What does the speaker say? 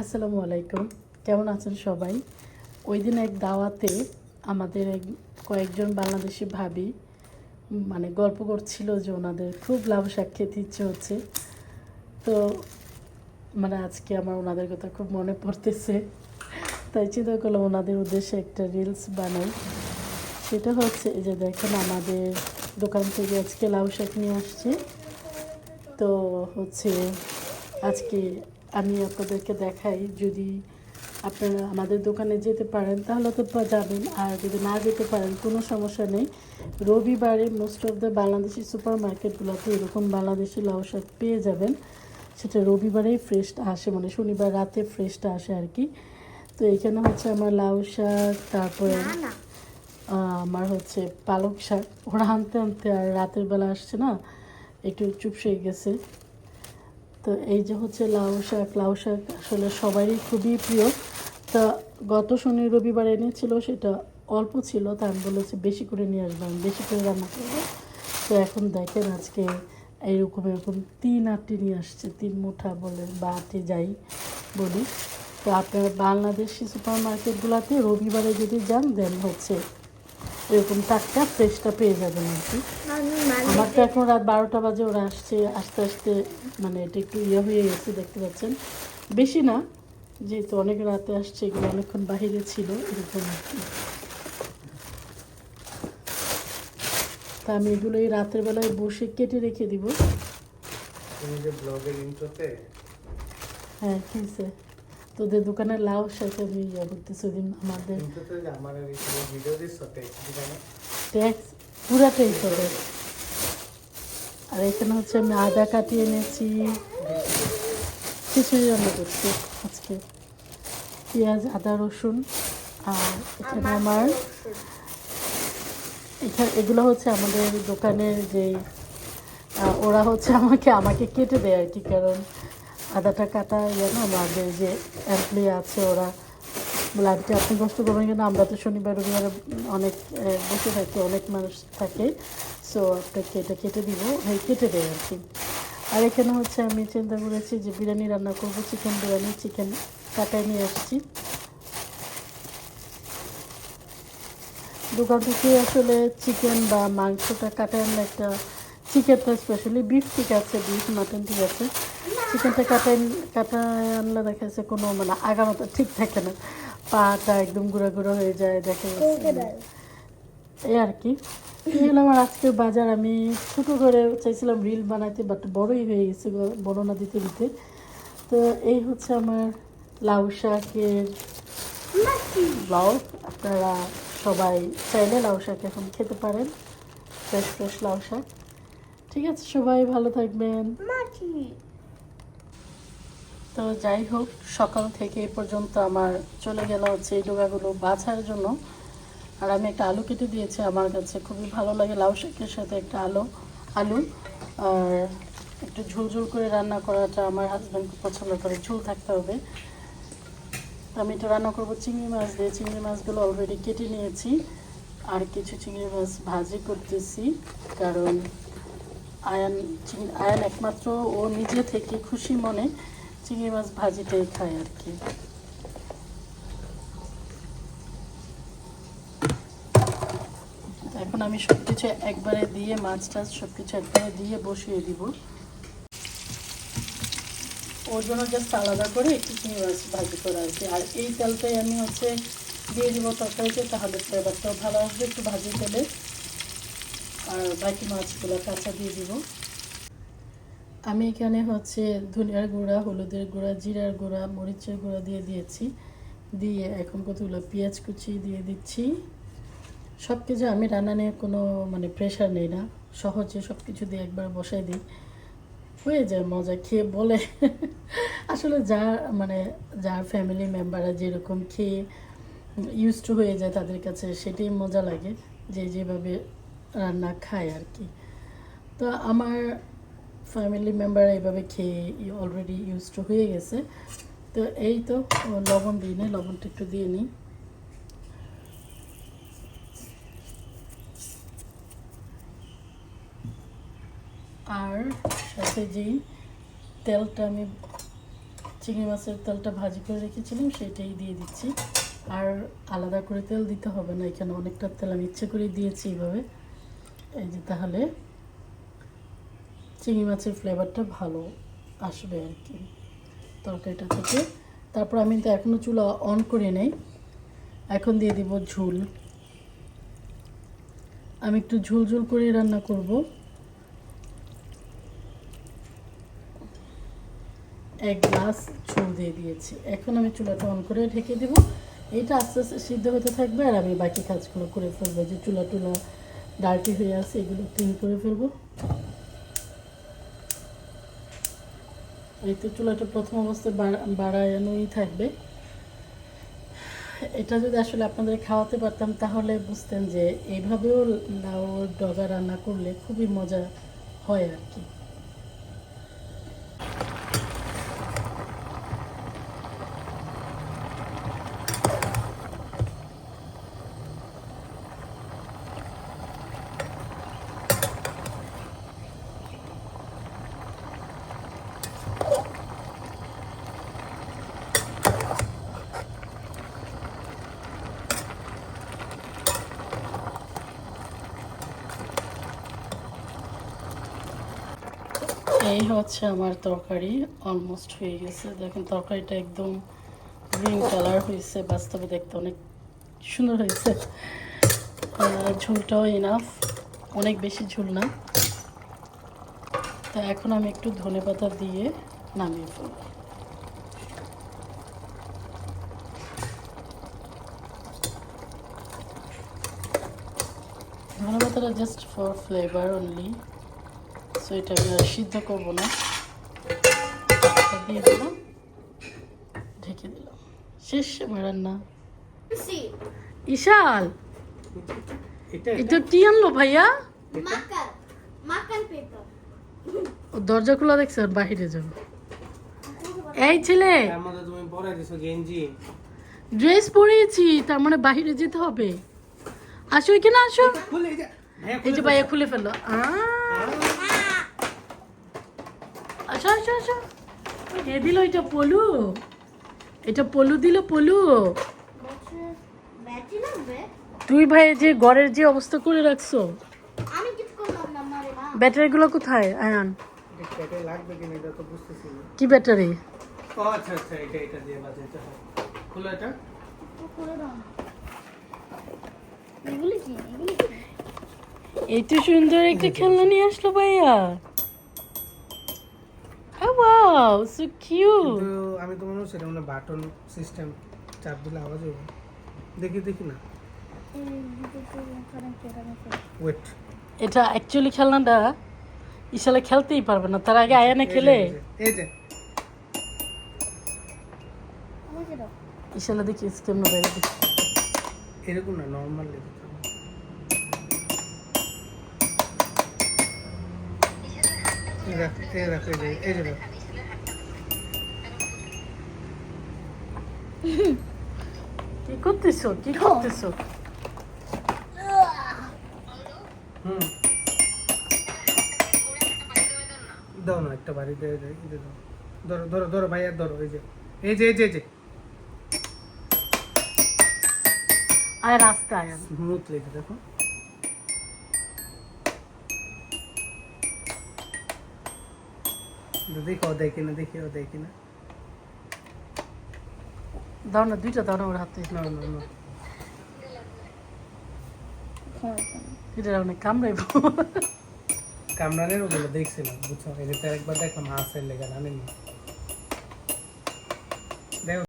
আসসালামু আলাইকুম। কেমন আছেন সবাই? ওই দিন এক দাওয়াতে আমাদের এক কয়েকজন বাংলাদেশি ভাবি মানে গল্প করছিল যে ওনাদের খুব লাভ শাক খেতে ইচ্ছে হচ্ছে। তো মানে আজকে আমার ওনাদের কথা খুব মনে পড়তেছে। তাই চিন্তা করলাম ওনাদের উদ্দেশ্যে একটা রিলস বানাই। সেটা হচ্ছে যে দেখেন আমাদের দোকান থেকে আজকে লাউ শাক নিয়ে আসছে। তো হচ্ছে আজকে আমি আপনাদেরকে দেখাই যদি আপনারা আমাদের দোকানে যেতে পারেন তাহলে তো যাবেন। আর যদি না যেতে পারেন কোনো সমস্যা নেই। রবিবারে most of the Bangladeshi super মার্কেটগুলোতে এরকম বাংলাদেশি লাউ শাক পেয়ে যাবেন। সেটা রবিবারেই ফ্রেশটা আসে মানে শনিবার রাতে ফ্রেশটা আসে আর কি। তো এখানে হচ্ছে আমার লাউ শাক তারপরে আমার হচ্ছে পালক শাক। ওরা আনতে আনতে আর রাতের বেলা আসছে না একটু চুপসে গেছে। তো এই যে হচ্ছে লাউ শাক লাউ শাক আসলে সবারই খুবই প্রিয়। তা গত শনি রবিবার এনেছিল, সেটা অল্প ছিল, তা আমি বলেছি বেশি করে নিয়ে আসব, আমি বেশি করে রান্না করব। তো এখন দেখেন আজকে এইরকম, এরকম তিন আটটি নিয়ে আসছে, তিন মুঠা বলে বা আটটি যাই বলি। তো আপনার বাংলাদেশি সুপার মার্কেটগুলোতে রবিবারে যদি যান, দেন হচ্ছে এরকম টাটকা ফ্রেশটা পেয়ে যাবেন আর কি। আমার তো এখন রাত বারোটা বাজে ওরা আসছে আস্তে আস্তে মানে এটা একটু ইয়ে হয়ে গেছে দেখতে পাচ্ছেন। বেশি না যেহেতু অনেক রাতে আসছে এগুলো অনেকক্ষণ বাহিরে ছিল এরকম আর কি। তা আমি এগুলো এই রাতের বেলায় বসে কেটে রেখে দিব। হ্যাঁ ঠিক হ্যাঁ কিসে তোদের দোকানের লাউ সাথে আমি ইয়ে করতেছি ওই দিন আমাদের ট্যাক্স পুরাটাই করে আর এখানে হচ্ছে আমি আদা কাটিয়ে এনেছি। কিছুই রান্না করছি আজকে। পেঁয়াজ আদা রসুন আর এখানে আমার এখানে এগুলো হচ্ছে আমাদের দোকানের যে ওরা হচ্ছে আমাকে আমাকে কেটে দেয় আর কি কারণ আদাটা কাটা ইয়ে না আমাদের যে এমপ্লয়ি আছে, ওরা বলে আন্টি আপনি কষ্ট করবেন কেন আমরা তো শনিবার, রবিবারে অনেক বসে থাকি, অনেক মানুষ থাকে। সো আপনাকে এটা কেটে দিব হ্যাঁ কেটে দেয় আর কি। আর এখানে হচ্ছে আমি চিন্তা করেছি যে বিরিয়ানি রান্না করব চিকেন বিরিয়ানি চিকেন কাটায় নিয়ে আসছি। দোকান থেকে আসলে চিকেন বা মাংসটা কাটায় একটা চিকেনটা স্পেশালি বিফ ঠিক আছে বিফ মাটন ঠিক আছে। চিকেনটা কাটায় কাটায় আনলে দেখা যাচ্ছে কোনো মানে আগানোটা ঠিক থাকে না। পাটা একদম গুঁড়া গুঁড়ো হয়ে যায় দেখা যাচ্ছে এই আর কি। এই হলো আমার আজকের বাজার। আমি ছোটো করে চাইছিলাম রিল বানাইতে বাট বড়ই হয়ে গেছে বর্ণনা দিতে দিতে। তো এই হচ্ছে আমার লাউ শাকের ব্লগ আপনারা সবাই চাইলে লাউ শাক এখন খেতে পারেন ফ্রেশ ফ্রেশ লাউ শাক। ঠিক আছে সবাই ভালো থাকবেন। তো যাই হোক সকাল থেকে এ পর্যন্ত আমার চলে গেল হচ্ছে এই ডোগাগুলো বাছার জন্য। আর আমি একটা আলু কেটে দিয়েছি আমার কাছে খুবই ভালো লাগে লাউ শাকের সাথে একটা আলু আলু। আর একটু ঝোল ঝোল করে রান্না করাটা আমার হাজব্যান্ড খুব পছন্দ করে ঝোল থাকতে হবে। তো আমি এটা রান্না করব চিংড়ি মাছ দিয়ে। চিংড়ি মাছগুলো অলরেডি কেটে নিয়েছি। আর কিছু চিংড়ি মাছ ভাজি করতেছি কারণ আয়ান আয়ান একমাত্র ও নিজে থেকে খুশি মনে চিংড়ি মাছ ভাজিটাই খায় আর কি। এখন আমি একবারে দিয়ে, মাছ টাছ সব কিছু একবারে দিয়ে বসিয়ে দিব। ওর জন্য জাস্ট আলাদা করে একটু চিংড়ি মাছ ভাজি করা আর কি। আর এই তেলটাই আমি হচ্ছে দিয়ে দিব তরকারিতে, তাহলে ফ্লেভারটাও ভালো আসবে একটু ভাজি তেলে আর বাকি মাছগুলো কাঁচা দিয়ে দিব। আমি এখানে হচ্ছে ধনিয়ার গুঁড়া, হলুদের গুঁড়া, জিরার গুঁড়া, মরিচের গুঁড়া দিয়ে দিয়েছি। দিয়ে এখন কতগুলো পেঁয়াজ কুচি দিয়ে দিচ্ছি। সব কিছু আমি রান্না নিয়ে কোনো মানে প্রেশার নেই না। সহজে সব কিছু দিয়ে একবার বসাই দিই। হয়ে যায়, মজা। খেয়ে বলে। আসলে যার মানে যার ফ্যামিলি মেম্বাররা যেরকম খেয়ে ইউজ টু হয়ে যায় তাদের কাছে সেটাই মজা লাগে। যে যেভাবে রান্না খায় আর কি। তো আমার ফ্যামিলি মেম্বার এইভাবে খেয়ে অলরেডি ইউজ টু হয়ে গেছে। তো এই তো, লবণ দিই নি, লবণটা একটু দিয়ে নিই। আর সাথে যেই তেলটা আমি, চিংড়ি মাছের তেলটা ভাজি করে রেখেছিলাম সেটাই দিয়ে দিচ্ছি। আর আলাদা করে তেল দিতে হবে না, এখানে অনেকটা তেল, আমি ইচ্ছে করে দিয়েছি এইভাবে। এই যে তাহলে চিংড়ি মাছের ফ্লেভারটা ভালো আসবে আর কি। তরকারিটা থেকে তারপর আমি তো এখনও চুলা অন করে নেই। এখন দিয়ে দিব ঝুল। আমি একটু ঝুল ঝুল করে রান্না করব। এক গ্লাস ঝুল দিয়ে দিয়েছি। এখন আমি চুলাটা অন করে ঢেকে দেবো। এটা আস্তে আস্তে সিদ্ধ হতে থাকবে আর আমি বাকি কাজগুলো করে ফেলব যে চুলা টুলা ডার্টি হয়ে আছে, এগুলো ক্লিন করে ফেলব। এই তো চুলাটা প্রথম অবস্থায় বাড়া- বাড়ানোই থাকবে। এটা যদি আসলে আপনাদের খাওয়াতে পারতাম, তাহলে বুঝতেন যে, এইভাবেও লাউ, ডগা রান্না করলে খুবই মজা হয় আর কি। এই হচ্ছে আমার তরকারি অলমোস্ট হয়ে গেছে। দেখেন তরকারিটা একদম গ্রিন কালার হয়েছে, বাস্তবে দেখতে অনেক সুন্দর হয়েছে। ঝোলটাও ইনাফ অনেক বেশি ঝোল না। তা এখন আমি একটু ধনে পাতা দিয়ে নামিয়ে ফেলব। ধনে পাতাটা জাস্ট ফর ফ্লেভার অনলি এটা আমি আর সিদ্ধ করব না। দিয়ে দিলাম। ঢেকে দিলাম। শেষ আমার রান্না। ইশাল এটা এটা? কি আনলো ভাইয়া. ও দরজা খোলা দেখছে বাহিরে যাব। এই ছেলে! ড্রেস পরিয়েছি তার মানে বাহিরে যেতে হবে। আসো এখানে আসো। খুলে এই যে ভাইয়া খুলে যে ভাইয়া খুলে ফেলল। আহ, আসো আসো আসো এ দিল এটা পলু। এটা পলু দিল পলু। তুই ভাই যে ঘরের যে অবস্থা করে রাখছো। ব্যাটারিগুলো কোথায়? আয়ান। কি ব্যাটারি? আচ্ছা আচ্ছা এটা এটা দিয়ে বাজাইতে হয়। খুলে এটা। তো দাও এগুলি কি? এগুলি কি? এই তো সুন্দর একটা খেলনা নিয়ে আসলো ভাইয়া। ওয়াও সো কিউট আমি তো মনে হচ্ছে এটা মানে বাটন সিস্টেম চাপ দিলে আওয়াজ হবে দেখি দেখি না। ওয়েট এটা অ্যাকচুয়ালি খেলনাটা ইশালে খেলতেই পারবে না তার আগে আয়ানে খেলে। এই যে ইশালে দেখি কেমন বাইরে এরকম না নর্মাল লেগে এই দেখ এই দেখ এই যে এই যে দেখ কি করতেছো কি করতেছো হুম দাও না একটা বাড়ি দিয়ে দেয় দাও ধরো ধরো ধরো ভাইয়া ধরো এই যে এই যে এই যে এই যে আয় রাস্তা আয়ান স্মুথ লেগে দেখো দেখো ও দেয় কিনা দেখি ও দেয় কিনা দাও না দুইটা দাও না ওর হাতে। না না না। এটা অনেক কামড়াইব। কামরানের ওগুলো দেখছিলাম বুঝছ? এটা একবার দেখলাম হাসের লেগে আনেনি